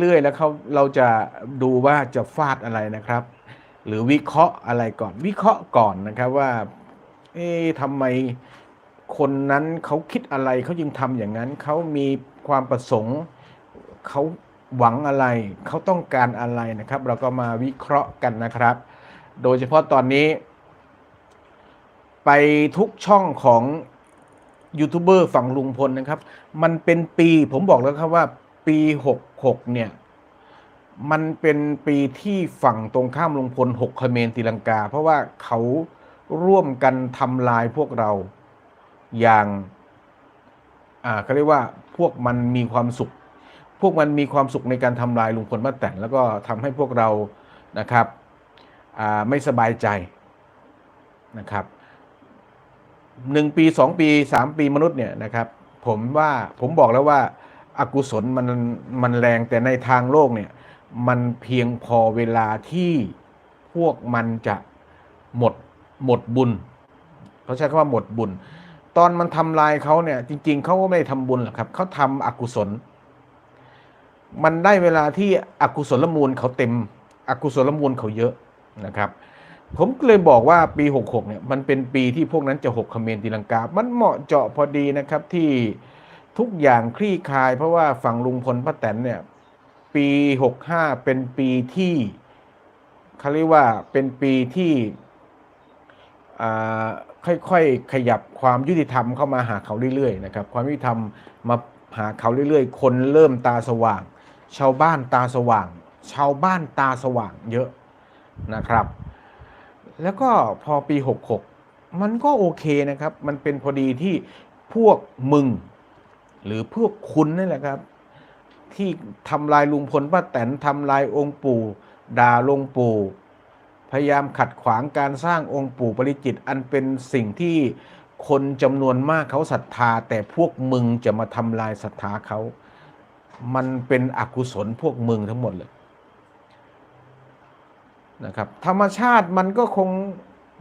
เรื่อยๆ แล้วเขาเราจะดูว่าจะฟาดอะไรนะครับ หรือวิเคราะห์อะไรก่อน วิเคราะห์ก่อนนะครับว่า เอ๊ะทำไมคนนั้นเขาคิดอะไรเขาจึงทำอย่างนั้นเขามีความประสงค์เขาหวังอะไรเขาต้องการอะไรนะครับ เราก็มาวิเคราะห์กันนะครับ โดยเฉพาะตอนนี้ ไปทุกช่องของยูทูบเบอร์ฝั่งลุงพลนะครับ มันเป็นปีผมบอกแล้วครับว่า ปี66เนี่ย มันเป็นปีที่ฝั่งตรงข้ามลุงพลหกเขมรตีลังกา เพราะว่าเขาร่วมกันทำลายพวกเราอย่างอ่าเขาเรียกว่าพวกมันมีความสุข พวกมันมีความสุขในการทำลายลุงพลป้าแตนแล้วก็ทำให้พวกเรานะครับอ่าไม่สบายใจนะครับหนึ่งปีสองปีสามปีมนุษย์เนี่ยนะครับ ผมว่าผมบอกแล้วว่า อกุศลมันมันแรงแต่ในทางโลกเนี่ย มันเพียงพอเวลาที่พวกมันจะหมดหมดบุญเขาใช้คำว่าหมดบุญ ตอนมันทำลายเขาเนี่ย จริง ๆเขาก็ไม่ได้ทำบุญหรอกครับเขาทำอกุศล มันได้เวลาที่อกุศลมูลเขาเต็ม อกุศลมูลเขาเยอะนะครับ ผมเลยบอกว่าปี 66เนี่ยมันเป็นปีที่พวกนั้นจะหกเขมรตีลังกา มันเหมาะเจาะพอดีนะครับที่ ทุกอย่างคลี่คลาย เพราะว่าฝั่งลุงพลป้าแตนเนี่ยปี65เป็นปีที่เขาเรียกว่าเป็นปีที่ค่อยๆขยับความยุติธรรมเข้ามาหาเขาเรื่อยๆนะครับความยุติธรรมมาหาเขาเรื่อยๆ คนเริ่มตาสว่าง ชาวบ้านตาสว่าง ชาวบ้านตาสว่างเยอะนะครับ แล้วก็พอปี 66 มันก็โอเคนะครับ มันเป็นพอดีที่พวกมึง หรือพวกคุณนี่แหละครับ ที่ทำลายลุงพลป้าแตนทำลายองค์ปู่ด่าลงปู่ พยายามขัดขวางการสร้างองค์ปู่ปริจิต อันเป็นสิ่งที่คนจำนวนมากเขาศรัทธา แต่พวกมึงจะมาทำลายศรัทธาเขา มันเป็นอกุศลพวกมึงทั้งหมดเลยนะครับ ธรรมชาติมันก็คง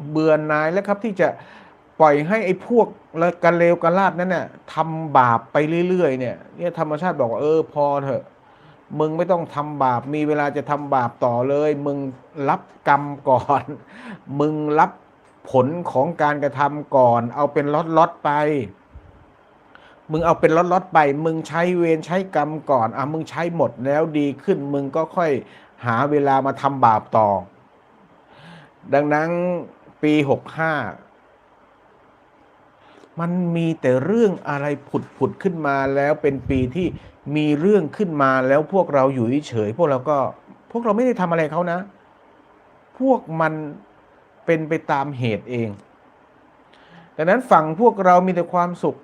เบื่อนายแล้วครับที่จะ ปล่อยให้ไอ้พวกกันเลวกันลาดนั้นเนี่ยทำบาปไปเรื่อยๆเนี่ยเนี่ยธรรมชาติบอกว่าเออพอเถอะ มึงไม่ต้องทำบาป มีเวลาจะทำบาปต่อเลย มึงรับกรรมก่อน มึงรับผลของการกระทำก่อน เอาเป็นล็อตๆไป มึงเอาเป็นล็อตๆไป มึงใช้เวรใช้กรรมก่อนอะมึงใช้หมดแล้วดีขึ้น มึงก็ค่อยหาเวลามาทำบาปต่อ ดังนั้นปีหกห้า มันมีแต่เรื่องอะไรผุดผุดขึ้นมาแล้วเป็นปีที่มีเรื่องขึ้นมาแล้วพวกเราอยู่เฉยพวกเราก็พวกเราไม่ได้ทำอะไรเขานะ พวกมันเป็นไปตามเหตุเองดังนั้นฝั่งพวกเรามีแต่ความสุข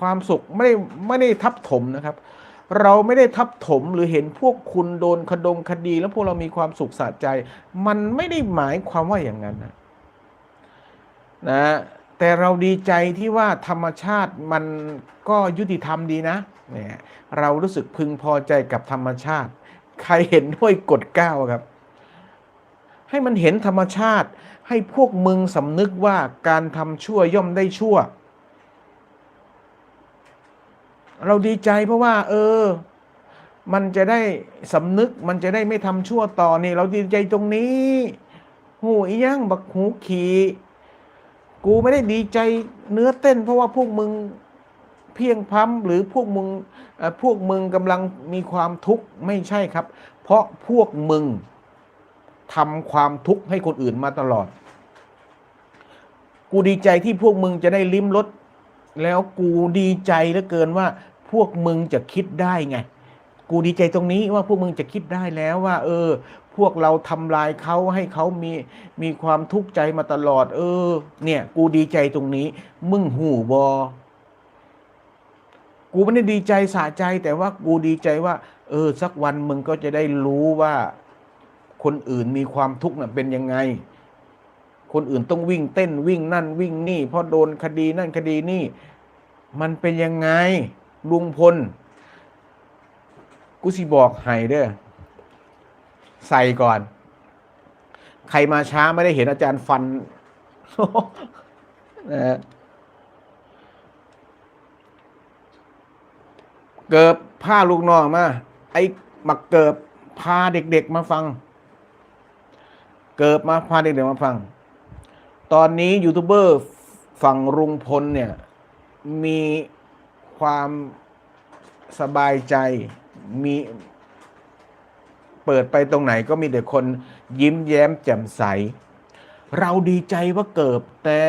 ความสุขไม่ได้ไม่ได้ทับถมนะครับ เราไม่ได้ทับถมหรือเห็นพวกคุณโดนคดงคดี แล้วพวกเรามีความสุขสะใจ มันไม่ได้หมายความว่าอย่างนั้นนะนะ แต่เราดีใจที่ว่าธรรมชาติมันก็ยุติธรรมดีนะเนี่ยเรารู้สึกพึงพอใจกับธรรมชาติ ใครเห็นด้วยกดก้าวครับ ให้มันเห็นธรรมชาติ ให้พวกมึงสำนึกว่าการทำชั่วย่อมได้ชั่ว เราดีใจเพราะว่า เออ มันจะได้สำนึกมันจะได้ไม่ทำชั่วต่อนี่ เราดีใจตรงนี้ หูอีย่างบักหูขี่ กูไม่ได้ดีใจเนื้อเต้น เพราะว่าพวกมึงเพียงพล้ำหรือพวกมึงพวกมึงกำลังมีความทุกข์ไม่ใช่ครับ เพราะพวกมึงทำความทุกข์ให้คนอื่นมาตลอด กูดีใจที่พวกมึงจะได้ลิ้มรสแล้วกูดีใจเหลือเกินว่า พวกมึงจะคิดได้ไง กูดีใจตรงนี้ว่าพวกมึงจะคิดได้แล้วว่า เออ พวกเราทำลายเขาให้เขามีมีความทุกข์ใจมาตลอด เออ เนี่ย กูดีใจตรงนี้ มึงหูบอ กูไม่ได้ดีใจสะใจแต่ว่ากูดีใจว่า เออ สักวันมึงก็จะได้รู้ว่า คนอื่นมีความทุกข์น่ะเป็นยังไง คนอื่นต้องวิ่งเต้นวิ่งนั่นวิ่งนี่ เพราะโดนคดีนั่นคดีนี่ มันเป็นยังไงลุงพลกูสิบอกให้เด้อ ใส่ก่อน ใครมาช้าไม่ได้เห็นอาจารย์ฟันนะเกิบผ้าลูกน้องมา ไอ้มาเกิบพาเด็กๆมาฟัง เกิบมาพาเด็กๆมาฟัง ตอนนี้ยูทูบเบอร์ฝั่งรุงพลเนี่ย มีความสบายใจมี เปิดไปตรงไหนก็มีแต่คนยิ้มแย้มแจ่มใส เราดีใจว่าเกิบแต่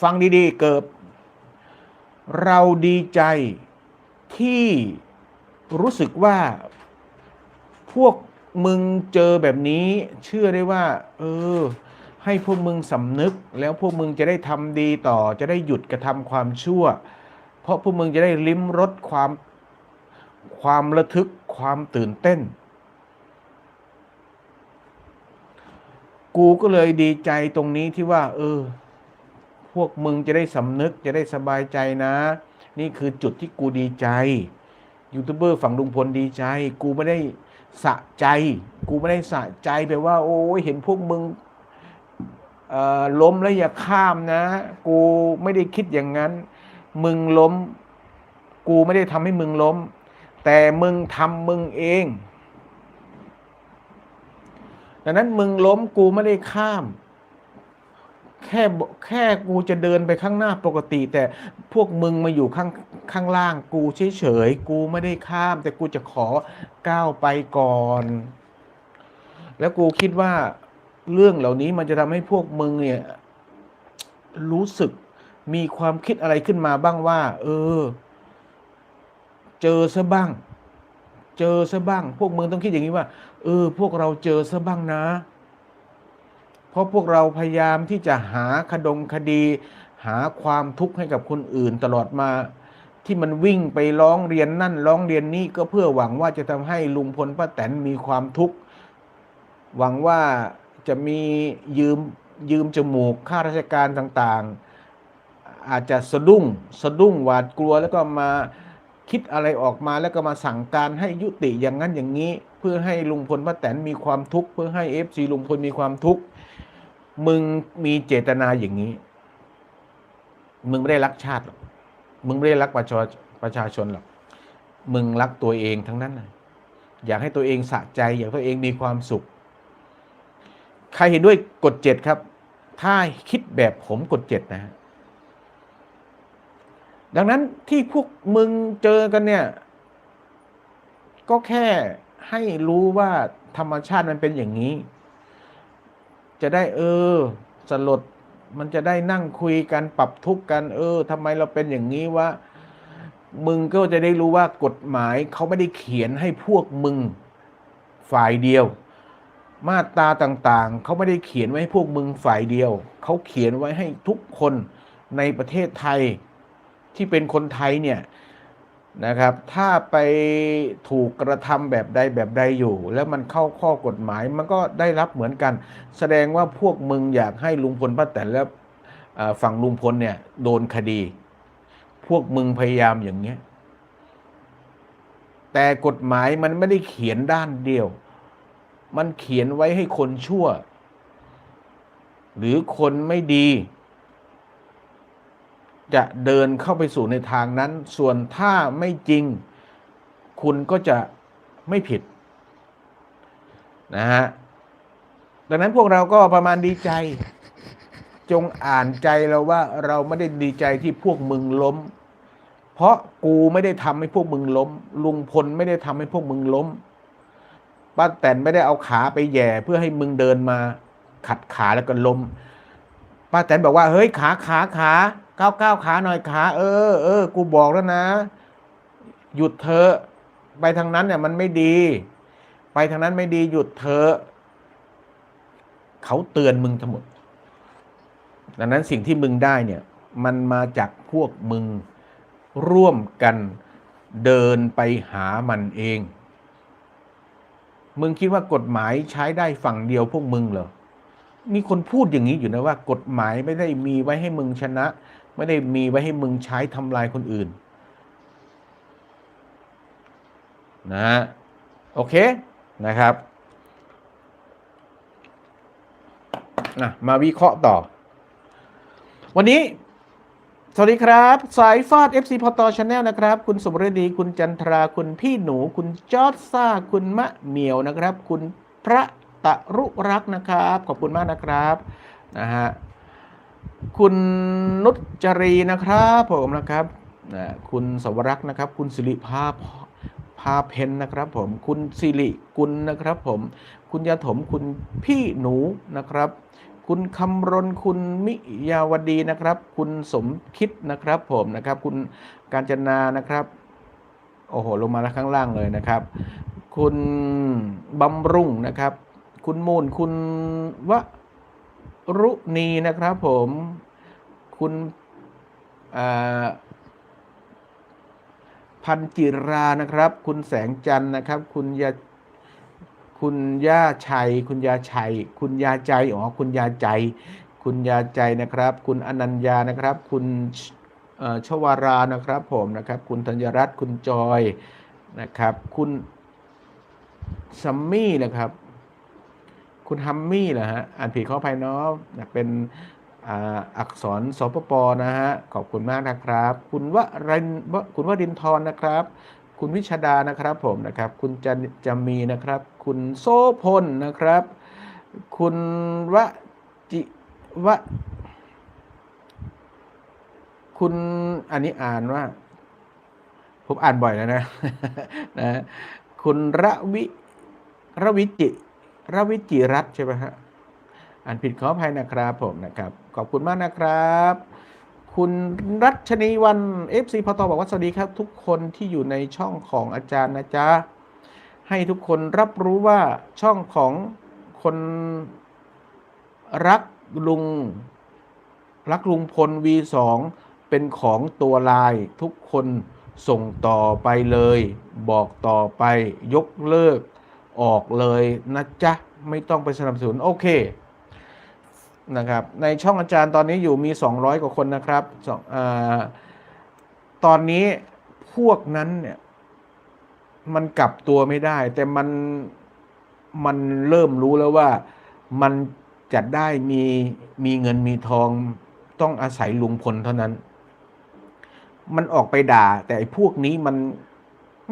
ฟังดีๆเกิบเราดีใจที่รู้สึกว่าพวกมึงเจอแบบนี้ เชื่อได้ว่า เออ ให้พวกมึงสำนึก แล้วพวกมึงจะได้ทำดีต่อ จะได้หยุดกระทำความชั่ว เพราะพวกมึงจะได้ลิ้มรสความความระทึกความตื่นเต้น กูก็เลยดีใจตรงนี้ที่ว่า เออ พวกมึงจะได้สำนึกจะได้สบายใจนะ นี่คือจุดที่กูดีใจยูทูบเบอร์ฝั่งลุงพลดีใจ กูไม่ได้สะใจ กูไม่ได้สะใจไปว่า โอ้ยเห็นพวกมึงล้มแล้วอย่าข้ามนะ กูไม่ได้คิดอย่างนั้น มึงล้ม กูไม่ได้ทำให้มึงล้ม แต่มึงทำมึงเอง ดังนั้นมึงล้มกูไม่ได้ข้าม แค่แค่กูจะเดินไปข้างหน้าปกติ แต่พวกมึงมาอยู่ข้างข้างล่าง กูเฉยๆกูไม่ได้ข้าม แต่กูจะขอก้าวไปก่อน แล้วกูคิดว่าเรื่องเหล่านี้มันจะทำให้พวกมึงเนี่ยรู้สึกมีความคิดอะไรขึ้นมาบ้างว่า เออ เจอซะบ้าง เจอซะบ้าง พวกมึงต้องคิดอย่างนี้ว่า เออ พวกเราเจอซะบ้างนะ เพราะพวกเราพยายามที่จะหาคดงคดี หาความทุกข์ให้กับคนอื่นตลอดมา ที่มันวิ่งไปร้องเรียนนั่นร้องเรียนนี่ก็เพื่อหวังว่าจะทำให้ลุงพลป้าแตนมีความทุกข์หวังว่าจะมียืมยืมจมูกข้าราชการต่างๆ อาจจะสะดุ้งสะดุ้งหวาดกลัวแล้วก็มาคิดอะไรออกมาแล้วก็มาสั่งการให้ยุติอย่างนั้นอย่างนี้ เพื่อให้ลุงพลป้าแตนมีความทุกข์เพื่อให้เอฟซีลุงพลมีความทุกข์มึงมีเจตนาอย่างนี้ มึงไม่ได้รักชาติหรอกมึงไม่ได้รักประชาประชาชนหรอกมึงรักตัวเองทั้งนั้นนะอยากให้ตัวเองสะใจ อยากให้ตัวเองมีความสุข ใครเห็นด้วยกดเจ็ดครับ ถ้าคิดแบบผมกดเจ็ดนะฮะดังนั้นที่พวกมึงเจอกันเนี่ย ก็แค่ ให้รู้ว่าธรรมชาติมันเป็นอย่างนี้ จะได้เออสลดมันจะได้นั่งคุยกันปรับทุกข์กัน เออทำไมเราเป็นอย่างนี้วะมึงก็จะได้รู้ว่ากฎหมายเขาไม่ได้เขียนให้พวกมึงฝ่ายเดียว มาตราต่างๆ เขาไม่ได้เขียนไว้ให้พวกมึงฝ่ายเดียว เขาเขียนไว้ให้ทุกคนในประเทศไทยที่เป็นคนไทยเนี่ย นะครับ ถ้าไปถูกกระทำแบบใดแบบใดอยู่ แล้วมันเข้าข้อกฎหมายมันก็ได้รับเหมือนกัน แสดงว่าพวกมึงอยากให้ลุงพลป้าแตนและฝั่งลุงพลเนี่ยโดนคดี พวกมึงพยายามอย่างเงี้ยแต่กฎหมายมันไม่ได้เขียนด้านเดียว มันเขียนไว้ให้คนชั่ว หรือคนไม่ดี จะเดินเข้าไปสู่ในทางนั้น ส่วนถ้าไม่จริง คุณก็จะไม่ผิดนะฮะดังนั้นพวกเราก็ประมาณดีใจ จงอ่านใจเราว่าเราไม่ได้ดีใจที่พวกมึงล้ม เพราะกูไม่ได้ทำให้พวกมึงล้ม ลุงพลไม่ได้ทำให้พวกมึงล้มป้าแตนไม่ได้เอาขาไปแย่เพื่อให้มึงเดินมา ขัดขาแล้วก็ล้มป้าแตนบอกว่าเฮ้ยขาขาขา ก้าวก้าวขาหน่อยขา เออเออกูบอกแล้วนะ หยุดเถอไปทางนั้นเนี่ยมันไม่ดี ไปทางนั้นไม่ดีหยุดเถอเขาเตือนมึงทั้งหมด ดังนั้นสิ่งที่มึงได้เนี่ย มันมาจากพวกมึงร่วมกันเดินไปหามันเอง มึงคิดว่ากฎหมายใช้ได้ฝั่งเดียวพวกมึงเหรอ มีคนพูดอย่างนี้อยู่นะว่า กฎหมายไม่ได้มีไว้ให้มึงชนะ ไม่ได้มีไว้ให้มึงใช้ทำลายคนอื่นนะฮะโอเคนะครับนะมาวิเคราะห์ต่อ วันนี้ สวัสดีครับ สายฟาด FC พอตอชาแนลนะครับ คุณสมฤดี คุณจันทรา คุณพี่หนู คุณจอร์ดซ่า คุณมะเหมียวนะครับ คุณพระตะรุรักนะครับ ขอบคุณมากนะครับ นะฮะ คุณนุชจรีนะครับผมนะครับคุณสวรักษ์นะครับ คุณสิริภาพพาเพนนะครับผมคุณสิริกุลนะครับผมคุณยาถมคุณพี่หนูนะครับ คุณคำรณคุณมิยาวดีนะครับ คุณสมคิดนะครับผมนะครับ คุณการจนานะครับโอ้โหลงมาแล้วข้างล่างเลยนะครับ คุณบำรุงนะครับ คุณมูลคุณวะ รุณีนะครับผม คุณพันจิรานะครับ คุณแสงจันนะครับ คุณยาคุณย่าชัย คุณยาชัย คุณยาใจอ๋อคุณยาใจ คุณยาใจนะครับ คุณอนัญญานะครับ คุณชเอ่อชวารานะครับผมนะครับ คุณธัญรัตน์คุณจอยนะครับ คุณซัมมี่นะครับ คุณฮัมมี่เหรอฮะอ่านผิดขออภัยเนาะเป็นอักษรสปปนะฮะ ขอบคุณมากนะครับ คุณวรินคุณวรินทร์นะครับ คุณวิชดานะครับผมนะครับ คุณจันจะมีนะครับ คุณโซพลนะครับ คุณวจิวะคุณอันนี้อ่านว่า ผมอ่านบ่อยแล้วนะนะ คุณระวิระวิจิ ระวิจิรัตใช่ไหมฮะอ่านผิดขออภัยนะครับผมนะครับ ขอบคุณมากนะครับ คุณรัชนีวัน FC พอตอบอกว่าสวัสดีครับ ทุกคนที่อยู่ในช่องของอาจารย์นะจ๊ะให้ทุกคนรับรู้ว่าช่องของคนรักลุง รักลุงพล V2 เป็นของตัวลายทุกคนส่งต่อไปเลย บอกต่อไปยกเลิก ออกเลยนะจ๊ะ ไม่ต้องไปสนับสนุน โอเคนะครับในช่องอาจารย์ตอนนี้อยู่มี 200 กว่าคนนะครับออตอนนี้พวกนั้นเนี่ยมันกลับตัวไม่ได้ แต่มันมันเริ่มรู้แล้วว่ามันจะได้มีมีเงินมีทองต้องอาศัยลุงพลเท่านั้น มันออกไปด่า แต่ไอ้พวกนี้มัน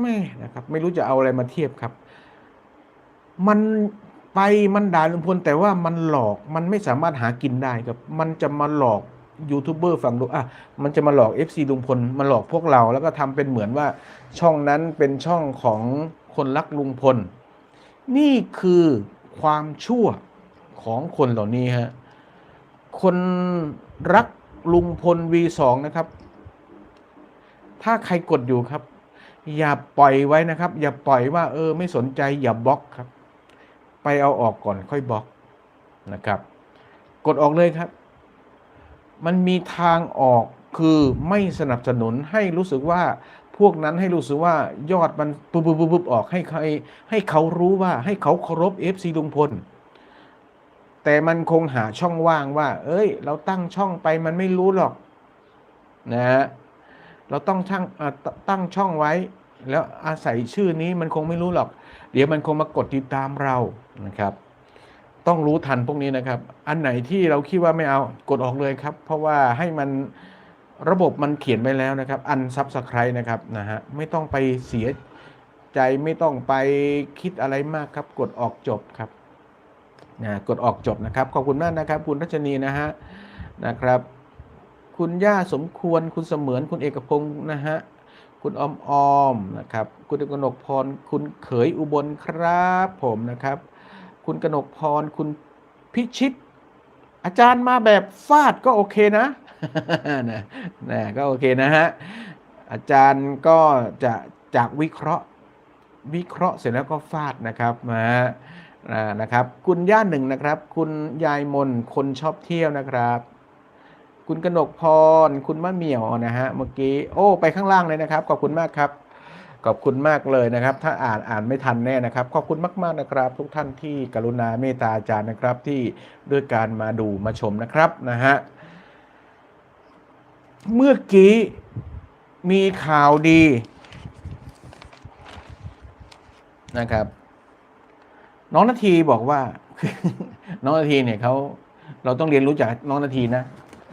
ไม่นะครับ ไม่รู้จะเอาอะไรมาเทียบครับ มันไปมันด่าลุงพลแต่ว่ามันหลอกมันไม่สามารถหากินได้ครับ มันจะมาหลอกยูทูบเบอร์ฝั่งดูอะมันจะมาหลอก FC ลุงพลมาหลอกพวกเรา แล้วก็ทำเป็นเหมือนว่าช่องนั้นเป็นช่องของคนรักลุงพล นี่คือความชั่วของคนเหล่านี้ฮะคนรักลุงพล V2 นะครับ ถ้าใครกดอยู่ครับ อย่าปล่อยไว้นะครับ อย่าปล่อยว่าเออไม่สนใจอย่าบล็อกครับ ไปเอาออกก่อนค่อยบล็อกนะครับ กดออกเลยครับ มันมีทางออกคือไม่สนับสนุนให้รู้สึกว่าพวกนั้นให้รู้สึกว่ายอดมันปุ๊บปุ๊บปุ๊บปุ๊บออกให้ใครให้เขารู้ว่าให้เขาเคารพ FC ลุงพล แต่มันคงหาช่องว่างว่า เอ้ย เราตั้งช่องไปมันไม่รู้หรอกนะฮะเราต้องช่างตั้งช่องไว้ แล้วอาศัยชื่อนี้มันคงไม่รู้หรอก เดี๋ยวมันคงมากดติดตามเรา นะครับ ต้องรู้ทันพวกนี้นะครับ อันไหนที่เราคิดว่าไม่เอากดออกเลยครับ เพราะว่าให้มันระบบมันเขียนไว้แล้วนะครับอันซับสไครต์นะครับนะฮะไม่ต้องไปเสียใจไม่ต้องไปคิดอะไรมากครับ กดออกจบครับนะกดออกจบนะครับ ขอบคุณมากนะครับ คุณรัชนีนะฮะนะครับ คุณย่าสมควรคุณเสมือนคุณเอกพงศ์นะฮะคุณออมออมนะครับ คุณกนกพร คุณเขยอุบลครับผมนะครับ คุณกนกพร คุณพิชิต อาจารย์มาแบบฟาดก็โอเคนะนะนะก็โอเคนะฮะ อาจารย์ก็จะจากวิเคราะห์วิเคราะห์เสร็จแล้วก็ฟาดนะครับมาอ่านะครับ คุณย่าหนึ่งนะครับ คุณยายมนคนชอบเที่ยวนะครับ คุณกนกพร คุณมะเหมี่ยวนะฮะเมื่อกี้โอ้ไปข้างล่างเลยนะครับ ขอบคุณมากครับ ขอบคุณมากเลยนะครับ ถ้าอ่านอ่านไม่ทันแน่นะครับ ขอบคุณมาก ๆนะครับ ทุกท่านที่กรุณาเมตตาอาจารย์นะครับที่ด้วยการมาดูมาชมนะครับนะฮะเมื่อกี้มีข่าวดีนะครับ น้องนาทีบอกว่า น้องนาทีเนี่ยเขาเราต้องเรียนรู้จากน้องนาทีนะ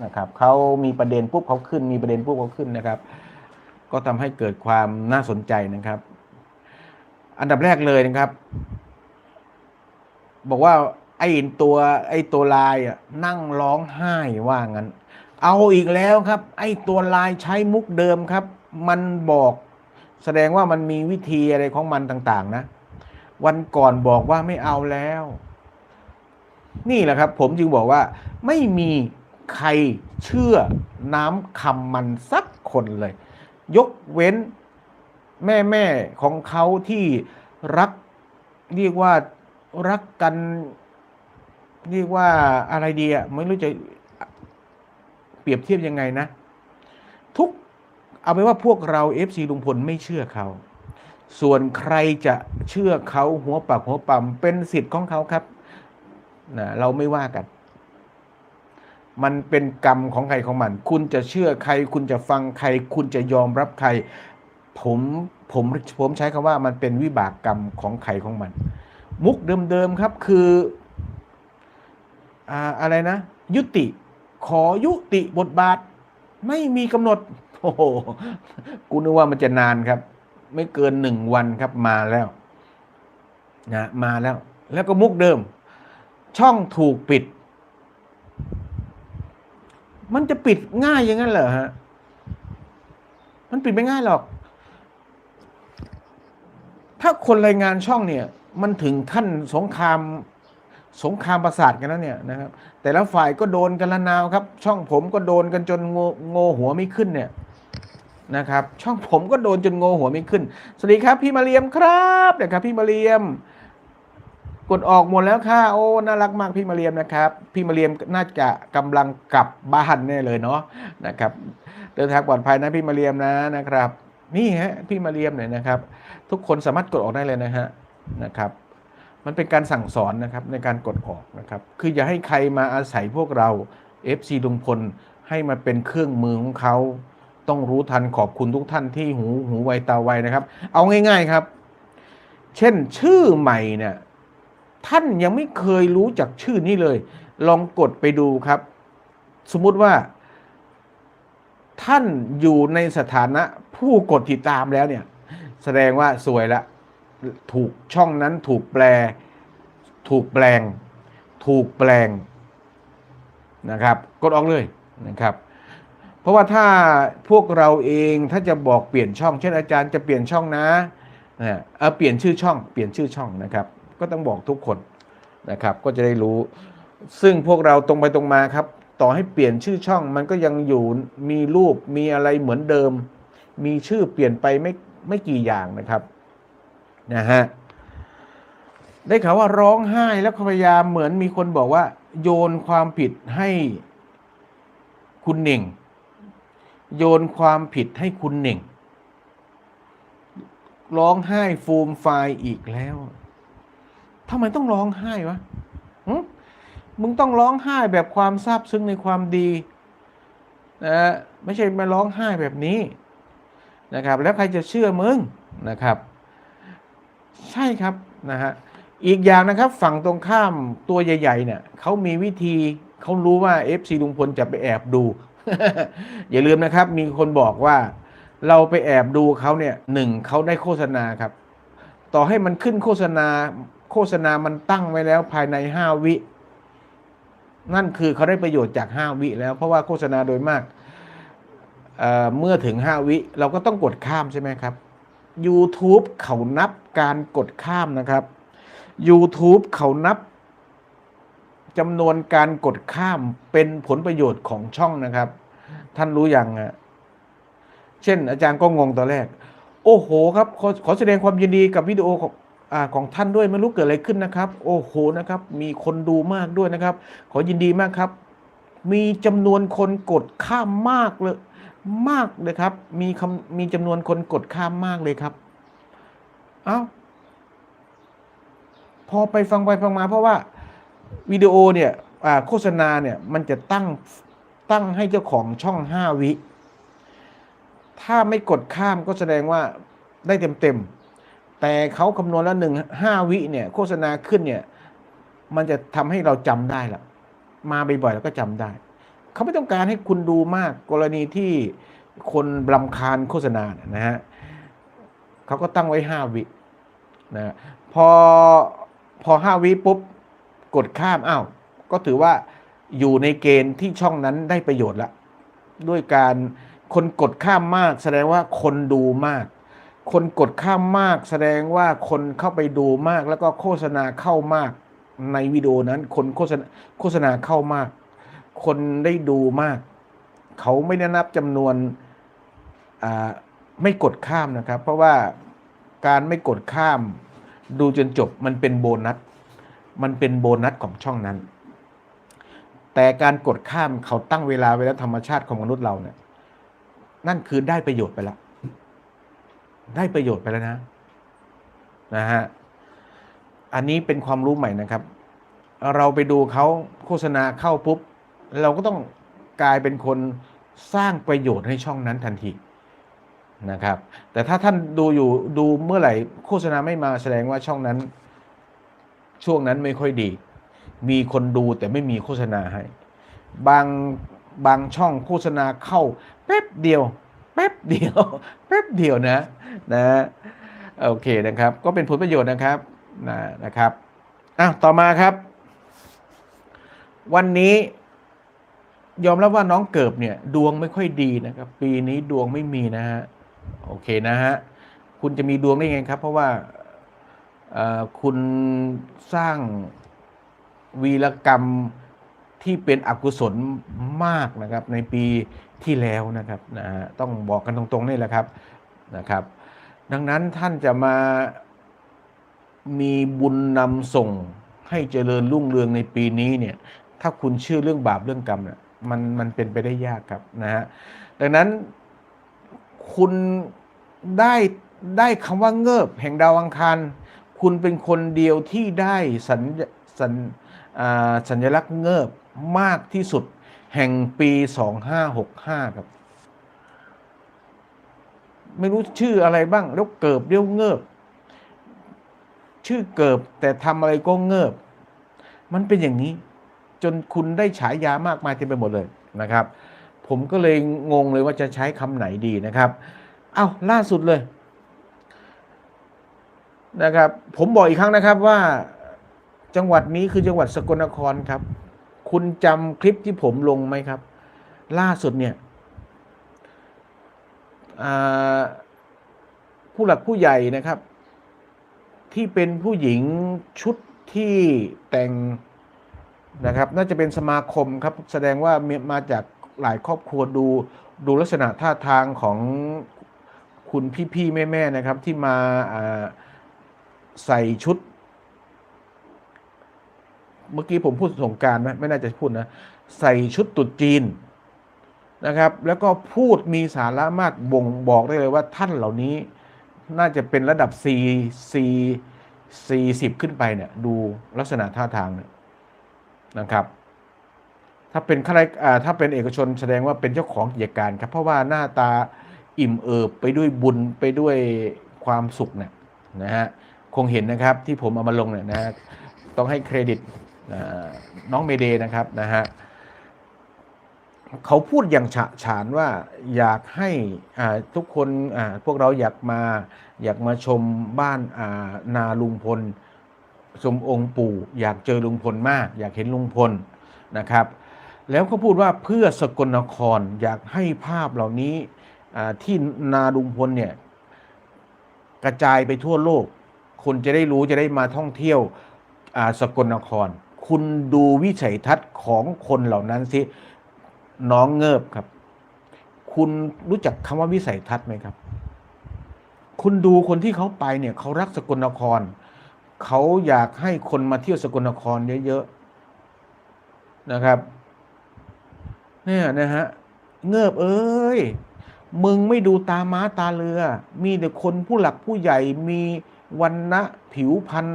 นะครับเขามีประเด็นปุ๊บเขาขึ้น มีประเด็นปุ๊บเขาขึ้นนะครับ ก็ทำให้เกิดความน่าสนใจนะครับ อันดับแรกเลยนะครับ บอกว่าไอ้ตัวไอ้ตัวลายอะนั่งร้องไห้ว่างั้น เอาอีกแล้วครับ ไอ้ตัวลายใช้มุกเดิมครับ มันบอกแสดงว่ามันมีวิธีอะไรของมันต่าง ๆ นะ วันก่อนบอกว่าไม่เอาแล้ว นี่แหละครับ ผมจึงบอกว่า ไม่มีใครเชื่อน้ำคำมันสักคนเลย ยกเว้นแม่แม่ๆของเขาที่รักเรียกว่ารักกัน เรียกว่าอะไรดีอะไม่รู้จะเปรียบเทียบยังไงนะ ทุกเอาไปว่าพวกเรา FC ลุงพลไม่เชื่อเขา ส่วนใครจะเชื่อเขาหัวปากหัวปั๊มเป็นสิทธิ์ของเขาครับนะเราไม่ว่ากัน มันเป็นกรรมของใครของมัน คุณจะเชื่อใคร คุณจะฟังใคร คุณจะยอมรับใคร ผมผมผมใช้คำว่ามันเป็นวิบากกรรมของใครของมัน มุกเดิมๆครับคืออ่าอะไรนะ ยุติขอยุติบทบาท ไม่มีกำหนด โอ้โหกูนึกว่ามันจะนานครับ ไม่เกินหนึ่งวันครับมาแล้วนะมาแล้ว แล้วก็มุกเดิม ช่องถูกปิด มันจะปิดง่ายอย่างนั้นเหรอฮะ มันปิดไม่ง่ายหรอก ถ้าคนรายงานช่องเนี่ย มันถึงขั้นสงครามสงครามประสาทกันแล้วเนี่ยนะครับ แต่ละฝ่ายก็โดนกันละนาวครับ ช่องผมก็โดนกันจนโงโงหัวไม่ขึ้นเนี่ยนะครับ ช่องผมก็โดนจนโงหัวไม่ขึ้น สวัสดีครับ พี่มาเรียมครับนะครับ พี่มาเรียม กดออกหมดแล้วค่ะโอ้น่ารักมากพี่มาเรียมนะครับ พี่มาเรียมน่าจะกำลังกลับบ้านแน่เลยเนาะนะครับเดินทางปลอดภัยนะพี่มาเรียมนะนะครับ นี่ฮะพี่มาเรียมเนี่ยนะครับ ทุกคนสามารถกดออกได้เลยนะฮะนะครับ มันเป็นการสั่งสอนนะครับในการกดออกนะครับ คืออย่าให้ใครมาอาศัยพวกเรา FC ลุงพลให้มาเป็นเครื่องมือของเขาต้องรู้ทันขอบคุณทุกท่านที่หูหูไวตาไวนะครับ เอาง่าย ๆครับ เช่นชื่อใหม่เนี่ย ท่านยังไม่เคยรู้จักชื่อนี้เลย ลองกดไปดูครับ สมมุติว่า ท่านอยู่ในสถานะผู้กดติดตามแล้วเนี่ย แสดงว่าสวยละ ถูกช่องนั้นถูกแปล ถูกแปลง ถูกแปลงนะครับ กดออกเลยนะครับ เพราะว่าถ้าพวกเราเองถ้าจะบอกเปลี่ยนช่อง เช่นอาจารย์จะเปลี่ยนช่องนะนะเออเปลี่ยนชื่อช่อง เปลี่ยนชื่อช่องนะครับ ก็ต้องบอกทุกคนนะครับ ก็จะได้รู้ ซึ่งพวกเราตรงไปตรงมาครับ ต่อให้เปลี่ยนชื่อช่องมันก็ยังอยู่มีรูปมีอะไรเหมือนเดิม มีชื่อเปลี่ยนไปไม่ไม่กี่อย่างนะครับนะฮะได้ข่าวว่าร้องไห้แล้วพยายามเหมือนมีคนบอกว่า โยนความผิดให้คุณเน่ง โยนความผิดให้คุณเน่ง ร้องไห้ฟูมไฟอีกแล้ว ทำไมต้องร้องไห้วะมึงต้องร้องไห้แบบความซาบซึ้งในความดีนะไม่ใช่มาร้องไห้แบบนี้นะครับ แล้วใครจะเชื่อมึงนะครับ ใช่ครับนะฮะอีกอย่างนะครับ ฝั่งตรงข้ามตัวใหญ่ๆเนี่ยเขามีวิธีเขารู้ว่า FC ลุงพลจะไปแอบดู อย่าลืมนะครับ มีคนบอกว่าเราไปแอบดูเขาเนี่ยหนึ่งเขาได้โฆษณาครับ ต่อให้มันขึ้นโฆษณา โฆษณามันตั้งไว้แล้วภายในห้าวิ นั่นคือเขาได้ประโยชน์จากห้าวิแล้ว เพราะว่าโฆษณาโดยมากเเมื่อถึงห้าวิ เราก็ต้องกดข้ามใช่ไหมครับ YouTube เขานับการกดข้ามนะครับ YouTube เขานับจำนวนการกดข้ามเป็นผลประโยชน์ของช่องนะครับ ท่านรู้ยังฮะเช่นอาจารย์ก็งงตอนแรก โอ้โหครับขอขอแสดงความยินดีกับวิดีโอของ อของท่านด้วยไม่รู้เกิดอะไรขึ้นนะครับ โอ้โหนะครับ มีคนดูมากด้วยนะครับ ขอยินดีมากครับ มีจำนวนคนกดข้ามมากเลย มากเลยครับ มีคำมีจำนวนคนกดข้ามมากเลยครับ เอ้า พอไปฟังไปฟังมา เพราะว่าวิดีโอเนี่ยโฆษณาเนี่ยมันจะตั้งตั้งให้เจ้าของช่องห้าวิ ถ้าไม่กดข้ามก็แสดงว่าได้เต็มเต็ม แต่เขาคำนวณแล้วหนึ่งห้าวิเนี่ยโฆษณาขึ้นเนี่ยมันจะทำให้เราจำได้ละมาบ่อยๆแล้วก็จำได้ เขาไม่ต้องการให้คุณดูมากกรณีที่คนรำคาญโฆษณาเนี่ยนะฮะเขาก็ตั้งไว้ห้าวินะพอพอห้าวิปุ๊บกดข้ามอ้าวก็ถือว่าอยู่ในเกณฑ์ที่ช่องนั้นได้ประโยชน์ละด้วยการคนกดข้ามมาก แสดงว่าคนดูมาก คนกดข้ามมากแสดงว่าคนเข้าไปดูมาก แล้วก็โฆษณาเข้ามากในวิดีโอนั้น คนโฆษณาโฆษณาเข้ามาก คนได้ดูมาก เขาไม่ได้นับจำนวนไม่กดข้ามนะครับ เพราะว่าการไม่กดข้าม ดูจนจบมันเป็นโบนัสมันเป็นโบนัสของช่องนั้น แต่การกดข้ามเขาตั้งเวลาไว้แล้วธรรมชาติของมนุษย์เราเนี่ยนั่นคือได้ประโยชน์ไปแล้ว ได้ประโยชน์ไปแล้วนะนะฮะอันนี้เป็นความรู้ใหม่นะครับ เราไปดูเขาโฆษณาเข้าปุ๊บ เราก็ต้องกลายเป็นคนสร้างประโยชน์ให้ช่องนั้นทันทีนะครับ แต่ถ้าท่านดูอยู่ดูเมื่อไหร่โฆษณาไม่มาแสดงว่าช่องนั้น ช่วงนั้นไม่ค่อยดี มีคนดูแต่ไม่มีโฆษณาให้ บางบางช่องโฆษณาเข้าแป๊บเดียว แป๊บเดียวแป๊บเดียวนะนะโอเคนะครับ ก็เป็นผลประโยชน์นะครับนะนะครับอะต่อมาครับ วันนี้ ยอมรับว่าน้องเกิบเนี่ย ดวงไม่ค่อยดีนะครับ ปีนี้ดวงไม่มีนะฮะโอเคนะฮะคุณจะมีดวงได้ไงครับ เพราะว่าคุณสร้างวีรกรรมที่เป็นอกุศลมากนะครับ ในปี ที่แล้วนะครับนะฮะต้องบอกกันตรงๆนี่แหละครับนะครับ ดังนั้นท่านจะมามีบุญนำส่งให้เจริญรุ่งเรืองในปีนี้เนี่ยถ้าคุณเชื่อเรื่องบาปเรื่องกรรมเนี่ยมันมันเป็นไปได้ยากครับนะฮะดังนั้นคุณได้ได้คำว่าเงิบแห่งดาวอังคารคุณเป็นคนเดียวที่ได้สัญสัญสัญลักษณ์เงิบมากที่สุด แห่งปี2565ครับ ไม่รู้ชื่ออะไรบ้างแล้วเกิบเรียวเงิบ ชื่อเกิบแต่ทำอะไรก็เงิบ มันเป็นอย่างนี้ จนคุณได้ฉายามากมายเต็มไปหมดเลยนะครับ ผมก็เลยงงเลยว่าจะใช้คำไหนดีนะครับ เอา้าล่าสุดเลยนะครับ ผมบอกอีกครั้งนะครับว่าจังหวัดนี้คือจังหวัดสกลนครครับ คุณจำคลิปที่ผมลงไหมครับ ล่าสุดเนี่ยผู้หลักผู้ใหญ่นะครับ ที่เป็นผู้หญิงชุดที่แต่งนะครับ น่าจะเป็นสมาคมครับ แสดงว่ามาจากหลายครอบครัวดูดูลักษณะท่าทางของคุณพี่ๆแม่ๆนะครับ ที่มาใส่ชุด เมื่อกี้ผมพูดสงการไหมไม่น่าจะพูดนะ ใส่ชุดตรุษจีนนะครับ แล้วก็พูดมีสาระมากบ่งบอกได้เลยว่าท่านเหล่านี้น่าจะเป็นระดับ C C C 10ขึ้นไปเนี่ย ดูลักษณะท่าทางเนี่ยนะครับ ถ้าเป็นข้าราชอ่าถ้าเป็นเอกชนแสดงว่าเป็นเจ้าของกิจการครับ เพราะว่าหน้าตาอิ่มเอิบไปด้วยบุญไปด้วยความสุขเนี่ยนะฮะคงเห็นนะครับที่ผมเอามาลงเนี่ยนะฮะต้องให้เครดิต น้องเมเดย์นะครับนะฮะเขาพูดอย่างฉะฉานว่าอยากให้ทุกคนพวกเราอยากมาอยากมาชมบ้านานาลุงพลชมองค์ปู่ อยากเจอลุงพลมาก อยากเห็นลุงพลนะครับ แล้วก็พูดว่าเพื่อสกลนครอยากให้ภาพเหล่านี้ที่นาลุงพลเนี่ยกระจายไปทั่วโลก คนจะได้รู้จะได้มาท่องเที่ยวสกลนคร คุณดูวิสัยทัศน์ของคนเหล่านั้นสิน้องเงิบครับ คุณรู้จักคำว่าวิสัยทัศน์ไหมครับ คุณดูคนที่เขาไปเนี่ยเขารักสกลนคร เขาอยากให้คนมาเที่ยวสกลนครเยอะๆนะครับ เนี่ยนะฮะเงือบเอ้ย มึงไม่ดูตาม้าตาเรือ มีแต่คนผู้หลักผู้ใหญ่มีวันนะผิวพรรณ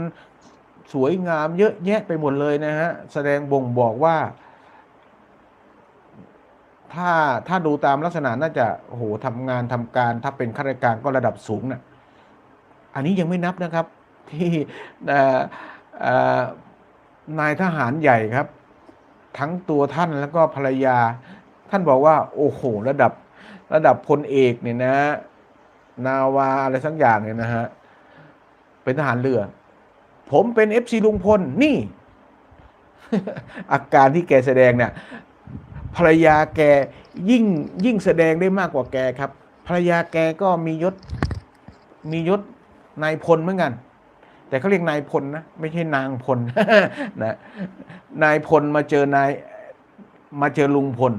สวยงามเยอะแยะไปหมดเลยนะฮะ แสดงบ่งบอกว่า ถ้าถ้าดูตามลักษณะน่าจะโอ้โหทำงานทำการ ถ้าเป็นข้าราชการก็ระดับสูงนะ่ะอันนี้ยังไม่นับนะครับ ที่นายทหารใหญ่ครับ ทั้งตัวท่านแล้วก็ภรรยา ท่านบอกว่า โอ้โห ระดับระดับพลเอกเนี่ยนะ นาวาอะไรสักอย่างเนี่ยนะฮะ เป็นทหารเรือ ผมเป็นเอฟซีลุงพลนี่ อาการที่แกแสดงเนี่ยภรรยาแกยิ่งยิ่งแสดงได้มากกว่าแกครับ ภรรยาแกก็มียศมียศนายพลเหมือนกัน แต่เขาเรียกนายพลนะไม่ใช่นางพลนะนายพลมาเจอนายมาเจอลุงพล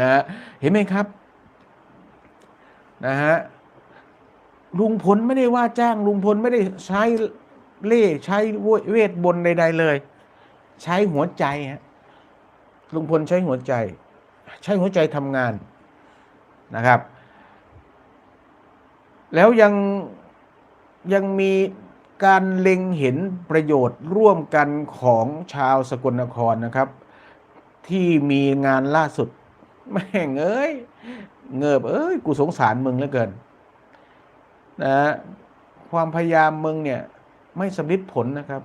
นะเห็นไหมครับนะฮะลุงพลไม่ได้ว่าจ้างลุงพลไม่ได้ใช้ เล่ใช้เวทบนใด ๆ เลย ใช้หัวใจฮะลุงพลใช้หัวใจ ใช้หัวใจทำงานนะครับ แล้วยังยังมีการเล็งเห็นประโยชน์ร่วมกันของชาวสกลนครนะครับ ที่มีงานล่าสุด แม่งเอ้ย เงิบเอ้ย กูสงสารมึงเหลือเกินนะความพยายามมึงเนี่ย ไม่สำลิดผลนะครับ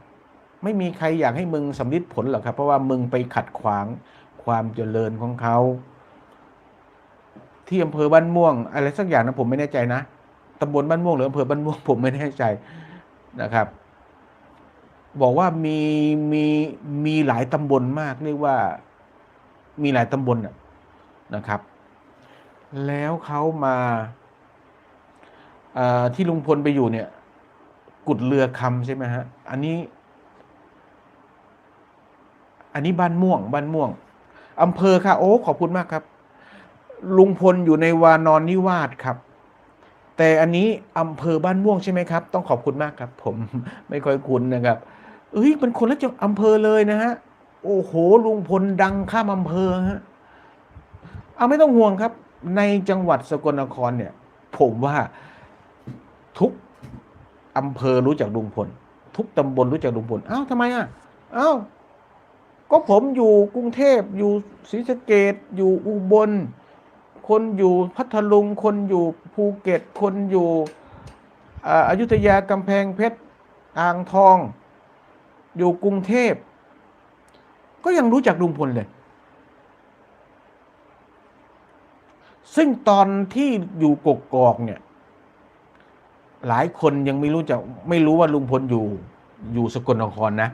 ไม่มีใครอยากให้มึงสำลิดผลหรอกครับ เพราะว่ามึงไปขัดขวางความเจริญของเขา ที่อำเภอบ้านม่วง อะไรสักอย่างนะผมไม่แน่ใจนะตำบลบ้านม่วงหรืออำเภอบ้านม่วงผมไม่แน่ใจนะครับ บอกว่ามีมีมีหลายตำบลมากเรียกว่ามีหลายตำบลนะครับ แล้วเขามาที่ลุงพลไปอยู่เนี่ย กุดเรือคำใช่ไหมฮะ อันนี้ อันนี้บ้านม่วง บ้านม่วงอำเภอค่ะ โอ้ ขอบคุณมากครับ ลุงพลอยู่ในวานอนนิวาสครับ แต่อันนี้อำเภอบ้านม่วงใช่ไหมครับ ต้องขอบคุณมากครับ ผมไม่ค่อยคุ้นนะครับเอ้ยเป็นคนละจังอำเภอเลยนะฮะ โอ้โห ลุงพลดังข้ามอำเภอฮะเอาไม่ต้องห่วงครับ ในจังหวัดสกลนครเนี่ย ผมว่าทุก อำเภอรู้จักลุงพล ทุกตำบลรู้จักลุงพลอ้าวทำไมอะอ้าวก็ผมอยู่กรุงเทพอยู่ศรีสะเกดอยู่อุบล คนอยู่พัทลุง คนอยู่ภูเก็ต คนอยู่อ่าอยุธยากำแพงเพชรอ่างทอง อยู่กรุงเทพ ก็ยังรู้จักลุงพลเลย ซึ่งตอนที่อยู่กกอกเนี่ย หลายคนยังไม่รู้จะไม่รู้ว่าลุงพลอยู่อยู่สกลนครนะ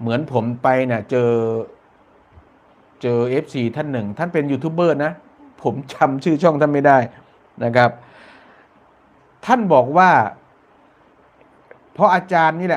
เหมือนผมไปเนี่ยเจอเจอเอฟซีท่านหนึ่ง ท่านเป็นยูทูบเบอร์นะ ผมจำชื่อช่องท่านไม่ได้นะครับ ท่านบอกว่า เพราะอาจารย์นี่แหละ